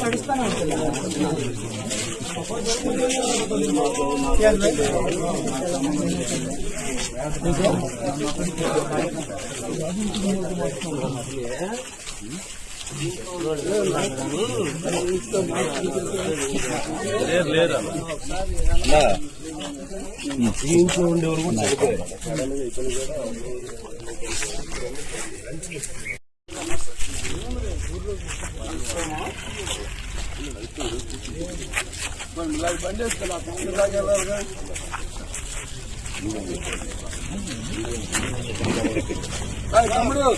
నడుస్తాను ఇంట్లో ఉండేవారు కూడా చనిపోయారు తమ్ముడు.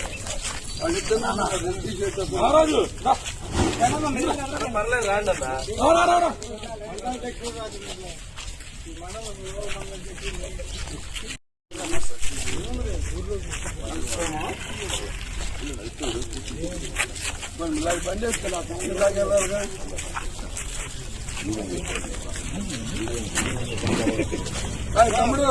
పర్లేదు రాండి అన్న బండి తమ్ముడు.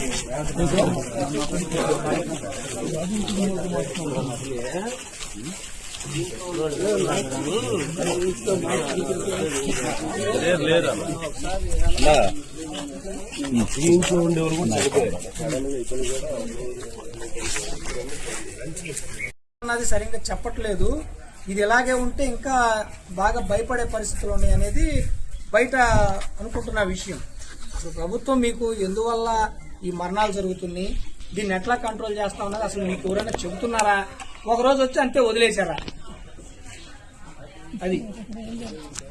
ఇంట్లో ఉండేవారు కూడా అన్నది సరిగ్గా చెప్పట్లేదు. ఇది ఇలాగే ఉంటే ఇంకా బాగా భయపడే పరిస్థితులు ఉన్నాయి అనేది బయట అనుకుంటున్న విషయం. ప్రభుత్వం మీకు ఎందువల్ల ఈ మరణాలు జరుగుతున్నాయి. దీన్ని ఎట్లా కంట్రోల్ చేస్తా ఉన్నది? అసలు మీకు ఎవరైనా చెబుతున్నారా? ఒక రోజు వచ్చి అంతే వదిలేశారా? అది.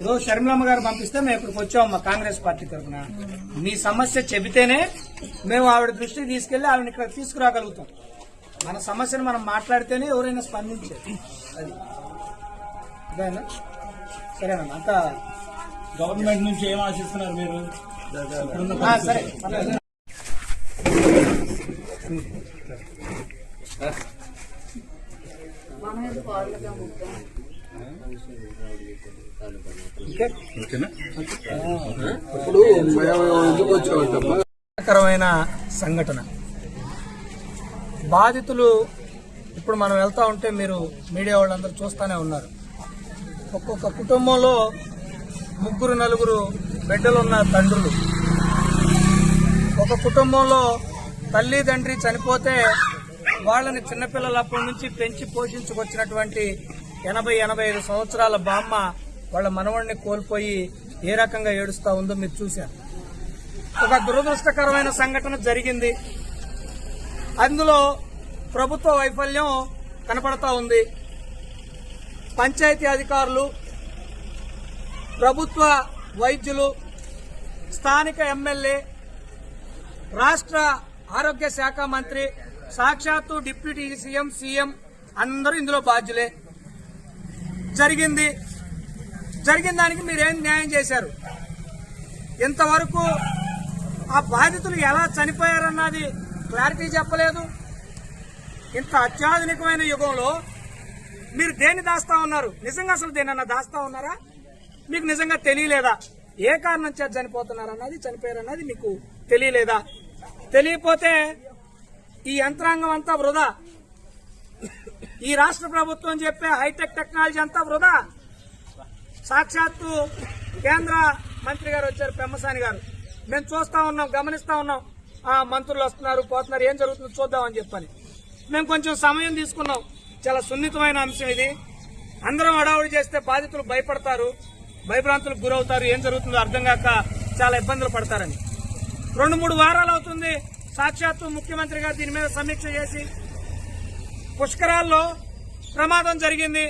ఈరోజు షర్మిలమ్మ గారు పంపిస్తే మేము ఇక్కడికి వచ్చాం మా కాంగ్రెస్ పార్టీ తరఫున. మీ సమస్య చెబితేనే మేము ఆవిడ దృష్టికి తీసుకెళ్ళి ఆవిడని ఇక్కడ తీసుకురాగలుగుతాం. మన సమస్యను మనం మాట్లాడితేనే ఎవరైనా స్పందించేది అది. అదేనా సరేనా అంతా గవర్నమెంట్ నుంచి ఏం ఆశిస్తున్నారు మీరు? సరే. ఇప్పుడు కరమైన సంఘటన. బాధితులు ఇప్పుడు మనం వెళ్తా ఉంటే మీరు మీడియా వాళ్ళందరూ చూస్తూనే ఉన్నారు. ఒక్కొక్క కుటుంబంలో ముగ్గురు నలుగురు బిడ్డలున్న తండ్రులు. ఒక కుటుంబంలో తల్లి తండ్రి చనిపోతే వాళ్ళని చిన్నపిల్లలప్పటి నుంచి పెంచి పోషించుకొచ్చినటువంటి ఎనభై ఎనభై ఐదు సంవత్సరాల బామ్మ వాళ్ళ మనవడిని కోల్పోయి ఏ రకంగా ఏడుస్తా ఉందో మీరు చూశారు. ఒక దురదృష్టకరమైన సంఘటన జరిగింది. అందులో ప్రభుత్వ వైఫల్యం కనపడతా ఉంది. పంచాయతీ అధికారులు ప్రభుత్వ వైద్యులు స్థానిక ఎమ్మెల్యే రాష్ట్ర ఆరోగ్య శాఖ మంత్రి సాక్షాత్తు డిప్యూటీ సీఎం సీఎం అందరూ ఇందులో బాధ్యులే. జరిగింది. జరిగిన దానికి మీరేం న్యాయం చేశారు? ఇంతవరకు ఆ బాధితులు ఎలా చనిపోయారన్నది క్లారిటీ చెప్పలేదు. ఇంత అత్యాధునికమైన యుగంలో మీరు దేన్ని దాస్తా ఉన్నారు? నిజంగా అసలు దేనన్నా దాస్తా ఉన్నారా? మీకు నిజంగా తెలియలేదా? ఏ కారణం చేత చనిపోతున్నారన్నది చనిపోయారన్నది మీకు తెలియలేదా? తెలియపోతే ఈ యంత్రాంగం అంతా వృధా. ఈ రాష్ట్ర ప్రభుత్వం చెప్పే హైటెక్ టెక్నాలజీ అంతా వృధా. సాక్షాత్తు కేంద్ర మంత్రి గారు వచ్చారు పెమ్మసాని గారు. మేము చూస్తా ఉన్నాం గమనిస్తా ఉన్నాం. ఆ మంత్రులు వస్తున్నారు పోతున్నారు ఏం జరుగుతుందో చూద్దామని చెప్పని. మేము కొంచెం సమయం తీసుకున్నాం. చాలా సున్నితమైన అంశం ఇది. అందరం హడావుడి చేస్తే బాధితులు భయపడతారు భయభ్రాంతులకు గురవుతారు ఏం జరుగుతుందో అర్థం కాక చాలా ఇబ్బందులు పడతారని. రెండు మూడు వారాలు అవుతుంది సాక్షాత్తు ముఖ్యమంత్రి గారు దీని మీద సమీక్ష చేసి పుష్కరాల్లో ప్రమాదం జరిగింది.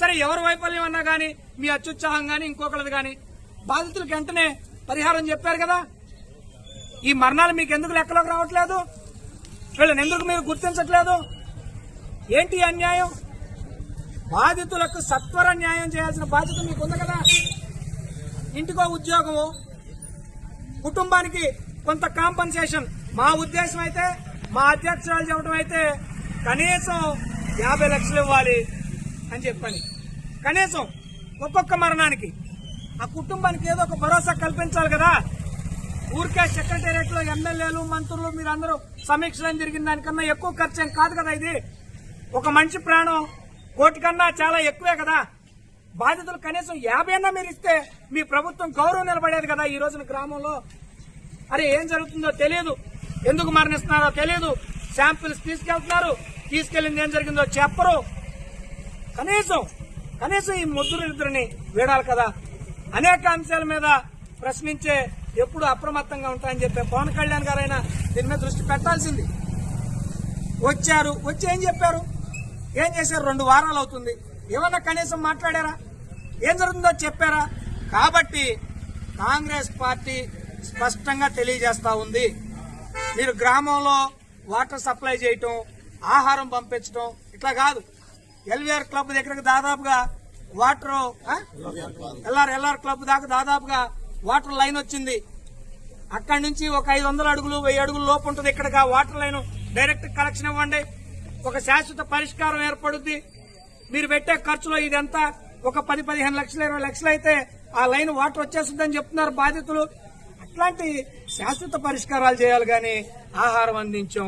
సరే ఎవరి వైఫల్యం అన్నా కానీ మీ అత్యుత్సాహం కానీ ఇంకొకరిది కానీ బాధితులకు వెంటనే పరిహారం చెప్పారు కదా. ఈ మరణాలు మీకు ఎందుకు లెక్కలోకి రావట్లేదు? వీళ్ళని ఎందుకు మీరు గుర్తించట్లేదు? ఏంటి అన్యాయం? బాధితులకు సత్వర న్యాయం చేయాల్సిన బాధ్యత మీకు ఉంది కదా. ఇంటికో ఉద్యోగము కుటుంబానికి కొంత కాంపన్సేషన్ మా ఉద్దేశం అయితే మా అధ్యక్షురాలు చెప్పడం అయితే కనీసం యాభై లక్షలు ఇవ్వాలి అని చెప్పని. కనీసం ఒక్కొక్క మరణానికి. ఆ కుటుంబానికి ఏదో ఒక భరోసా కల్పించాలి కదా. ఊరికే సెక్రటేరియట్లో ఎమ్మెల్యేలు మంత్రులు మీరందరూ సమీక్షలను జరిగిన దానికన్నా ఎక్కువ ఖర్చు కాదు కదా ఇది. ఒక మంచి ప్రాణం కోటి కన్నా చాలా ఎక్కువే కదా. బాధితులు కనీసం యాభై అన్నా మీరు ఇస్తే మీ ప్రభుత్వం గౌరవం నిలబడేది కదా ఈ రోజున గ్రామంలో. అరే ఏం జరుగుతుందో తెలియదు ఎందుకు మరణిస్తున్నారో తెలియదు శాంపిల్స్ తీసుకెళ్తున్నారు. తీసుకెళ్ళింది ఏం జరిగిందో చెప్పరు. కనీసం కనీసం ఈ ముద్దులు ఇద్దరిని వీడాలి కదా. అనేక అంశాల మీద ప్రశ్నించే ఎప్పుడు అప్రమత్తంగా ఉంటాయని చెప్పే పవన్ కళ్యాణ్ గారైనా దీని మీద దృష్టి పెట్టాల్సింది. వచ్చారు వచ్చి ఏం చెప్పారు? ఏం చేశారు? రెండు వారాలు అవుతుంది. ఏమన్నా కనీసం మాట్లాడారా? ఏం జరుగుతుందో చెప్పారా? కాబట్టి కాంగ్రెస్ పార్టీ స్పష్టంగా తెలియజేస్తా ఉంది. మీరు గ్రామంలో వాటర్ సప్లై చేయటం ఆహారం పంపించడం ఇట్లా కాదు. ఎల్వీఆర్ క్లబ్ దగ్గరకు దాదాపుగా వాటర్ ఎల్ఆర్ ఎల్ఆర్ క్లబ్ దాకా దాదాపుగా వాటర్ లైన్ వచ్చింది. అక్కడి నుంచి ఒక ఐదు వందల అడుగులు వెయ్యి అడుగులు లోపు ఉంటుంది ఇక్కడికి ఆ వాటర్ లైన్. డైరెక్ట్ కనెక్షన్ ఇవ్వండి. ఒక శాశ్వత పరిష్కారం ఏర్పడుద్ది. మీరు పెట్టే ఖర్చులో ఇదంతా ఒక పది పదిహేను లక్షలు ఇరవై లక్షలు అయితే ఆ లైన్ వాటర్ వచ్చేస్తుందని చెప్తున్నారు బాధితులు. ఇట్లాంటి శాశ్వత పరిష్కారాలు చేయాలి కానీ ఆహారం అందించాం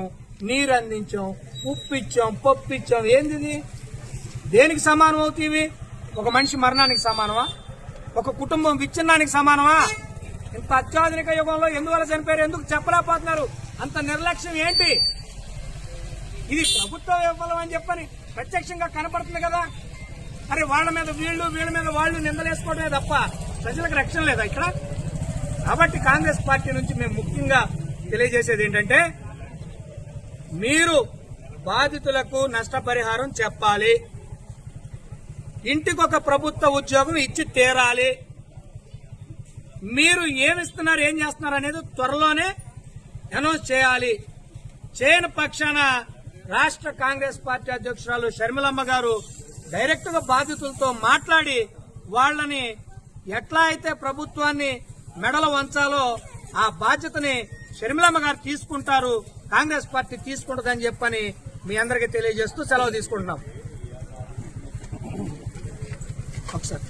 నీరు అందించాం ఉప్పు ఇచ్చాం పప్పు ఇచ్చాం. ఏంది దేనికి సమానం అవుతీవి? ఒక మనిషి మరణానికి సమానమా? ఒక కుటుంబం విచ్ఛిన్నానికి సమానమా? ఇంత అత్యాధునిక యుగంలో ఎందువల్ల చనిపోయారు? ఎందుకు చెప్పలేకపోతున్నారు? అంత నిర్లక్ష్యం ఏంటి? ఇది ప్రభుత్వ విఫలం అని చెప్పని ప్రత్యక్షంగా కనపడుతుంది కదా. అరే వాళ్ళ మీద వీళ్ళు వీళ్ళ మీద వాళ్ళు నిందలేసుకోవడమే తప్ప ప్రజలకు రక్షణ లేదా ఇక్కడ? కాబట్టి కాంగ్రెస్ పార్టీ నుంచి మేము ముఖ్యంగా తెలియజేసేది ఏంటంటే మీరు బాధితులకు నష్టపరిహారం చెప్పాలి. ఇంటికొక ప్రభుత్వ ఉద్యోగం ఇచ్చి తీరాలి. మీరు ఏమిస్తున్నారు ఏం చేస్తున్నారు అనేది త్వరలోనే అనౌన్స్ చేయాలి. చేయని పక్షాన రాష్ట్ర కాంగ్రెస్ పార్టీ అధ్యక్షురాలు షర్మిలమ్మ గారు డైరెక్ట్గా బాధితులతో మాట్లాడి వాళ్ళని ఎట్లా అయితే ప్రభుత్వాన్ని మెడల వంచాలో ఆ బాధ్యతని షర్మిలమ్మ గారు తీసుకుంటారు కాంగ్రెస్ పార్టీ తీసుకుంటుందని చెప్పని మీ అందరికీ తెలియజేస్తూ సెలవు తీసుకుంటున్నాం. ఒకసారి.